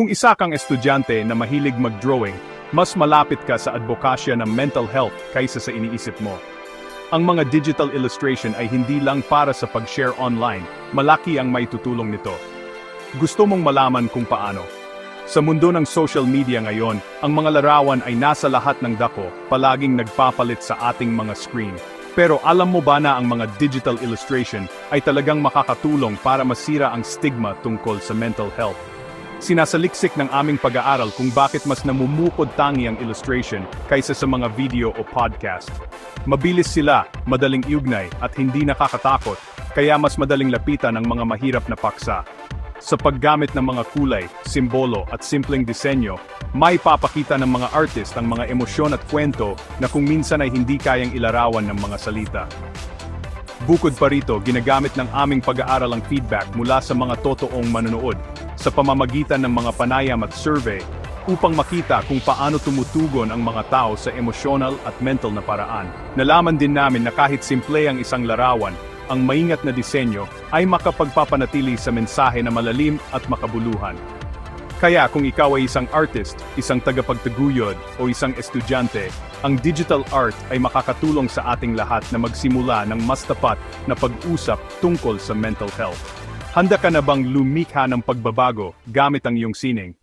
Kung isa kang estudyante na mahilig mag-drawing, mas malapit ka sa advokasya ng mental health kaysa sa iniisip mo. Ang mga digital illustration ay hindi lang para sa pag-share online, malaki ang may tutulong nito. Gusto mong malaman kung paano? Sa mundo ng social media ngayon, ang mga larawan ay nasa lahat ng dako, palaging nagpapalit sa ating mga screen. Pero alam mo ba na ang mga digital illustration ay talagang makakatulong para masira ang stigma tungkol sa mental health? Sinasaliksik ng aming pag-aaral kung bakit mas namumukod tangi ang illustration kaysa sa mga video o podcast. Mabilis sila, madaling iugnay, at hindi nakakatakot, kaya mas madaling lapitan ang mga mahirap na paksa. Sa paggamit ng mga kulay, simbolo at simpleng disenyo, may papakita ng mga artist ang mga emosyon at kwento na kung minsan ay hindi kayang ilarawan ng mga salita. Bukod pa rito, ginagamit ng aming pag-aaral ang feedback mula sa mga totoong manonood sa pamamagitan ng mga panayam at survey upang makita kung paano tumutugon ang mga tao sa emosyonal at mental na paraan. Nalaman din namin na kahit simple ang isang larawan, ang maingat na disenyo ay makapagpapanatili sa mensahe na malalim at makabuluhan. Kaya kung ikaw ay isang artist, isang tagapagtaguyod o isang estudyante, ang digital art ay makakatulong sa ating lahat na magsimula ng mas tapat na pag-usap tungkol sa mental health. Handa ka na bang lumikha ng pagbabago gamit ang iyong sining?